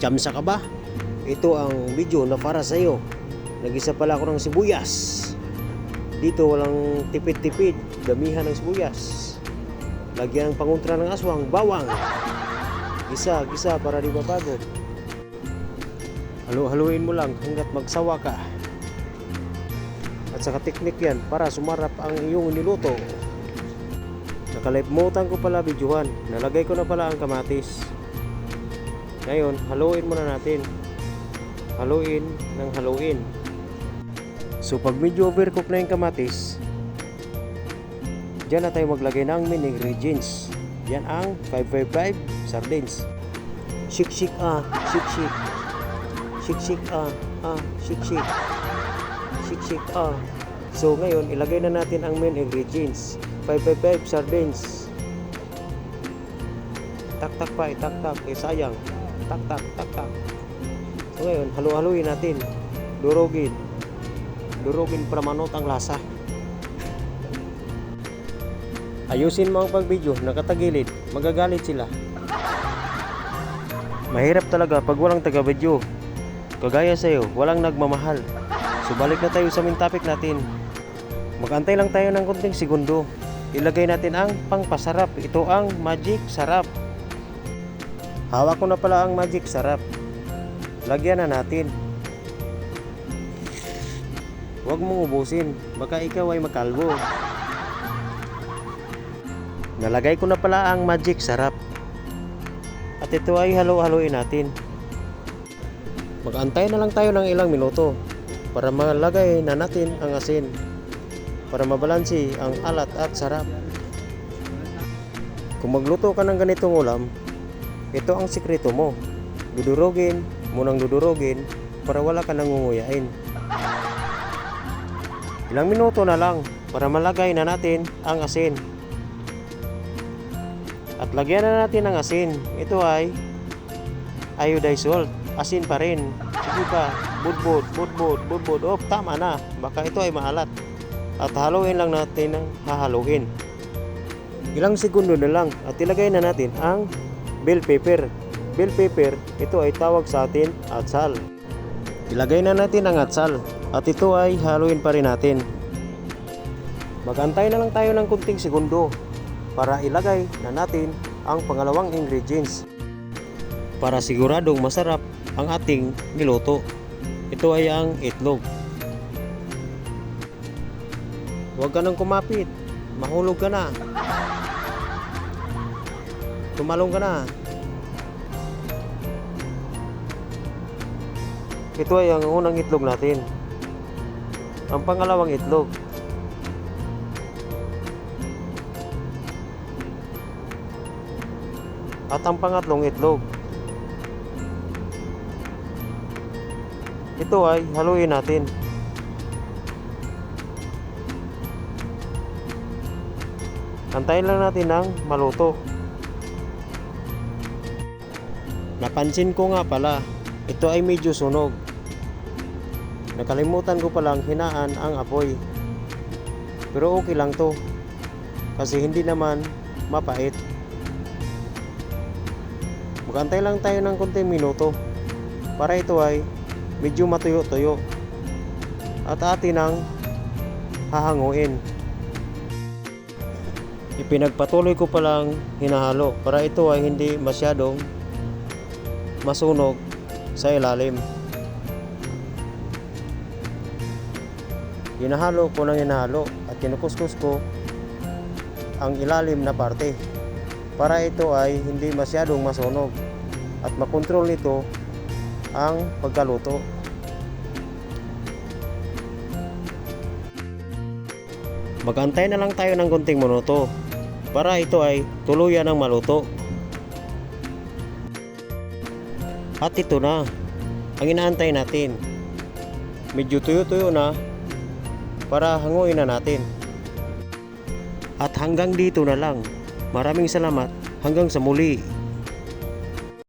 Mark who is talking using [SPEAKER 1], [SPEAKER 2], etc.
[SPEAKER 1] Chamsa ka ba? Ito ang video na para sa iyo. Nagisa pala ako ng sibuyas. Dito walang tipid-tipid, damihan ng sibuyas. Lagyan ng panguntra ng aswang, bawang. Gisa, gisa para di mapagod. Halo-haluin mo lang hanggat magsawa ka. At saka teknik yan para sumarap ang iyong niluto. Nakalimutan ko pala videohan. Nalagay ko na pala ang kamatis. Ngayon, haluin muna natin. Haluin ng haluin. So pag medyo overcook na yung kamatis, Diyan na tayo maglagay ng main ingredients. Yan ang 555 sardines. Shik shik ah, shik shik. Shik shik ah, ah, shik shik. Shik shik ah. So ngayon, ilagay na natin ang main ingredients. 555 sardines. Tak tak pa, tak tak, eh sayang. Tak tak, tak tak. So ngayon, halu-haluin natin. Durugin. Durugin para manot ang lasa. Ayusin mo ang pag-video, nakatagilid, magagalit sila. Mahirap talaga pag walang taga-video. Kagaya sa'yo, walang nagmamahal. So balik na tayo sa main topic natin. Magantay lang tayo ng konting segundo. Ilagay natin ang pangpasarap. Ito ang magic sarap. Hawak ko na pala ang magic sarap. Lagyan na natin. Huwag mong ubusin, baka ikaw ay makalbo. Nalagay ko na pala ang magic sarap. At ito ay halo-haloin natin. Magantay na lang tayo ng ilang minuto para malagay na natin ang asin para mabalansi ang alat at sarap. Kung magluto ka ng ganitong ulam, ito ang sikreto mo. Dudurogin, munang dudurogin para wala ka nangunguyain. Ilang minuto na lang para malagay na natin ang asin. At lagyan na natin ng asin. Ito ay iodized salt. Asin pa rin. Sige pa. Budbud, budbud, budbud. Oh, tama na. Baka ito ay maalat. At haluin lang natin ng hahaluin. Ilang segundo na lang at ilagay na natin ang bell pepper. Bell pepper, ito ay tawag sa atin atsal. Ilagay na natin ang atsal at ito ay haluin pa rin natin. Magantay na lang tayo ng kunting segundo para ilagay na natin ang pangalawang ingredients para siguradong masarap ang ating niluto. Ito ay ang itlog. Huwag ka nang kumapit. Mahulog ka na. Tumalong ka na. Ito ay ang unang itlog natin. Ang pangalawang itlog. At ang pangatlong itlog. Ito ay haluin natin. Antayin lang natin ng maluto. Napansin ko nga pala, ito ay medyo sunog. Nakalimutan ko palang hinaan ang apoy. Pero okay lang to. Kasi hindi naman mapait. Magantay lang tayo ng konting minuto para ito ay medyo matuyo-tuyo at atin ang hahanguin. Ipinagpatuloy ko palang hinahalo para ito ay hindi masyadong masunog sa ilalim. Hinahalo ko ng hinahalo at kinukuskus ko ang ilalim na parte para ito ay hindi masyadong masunog at makontrol nito ang pagkaluto. Magantay na lang tayo ng konting minuto para ito ay tuluyan ng maluto. At ito na ang inaantay natin. Medyo tuyo-tuyo na para hanguin na natin. At hanggang dito na lang. Maraming salamat. Hanggang sa muli.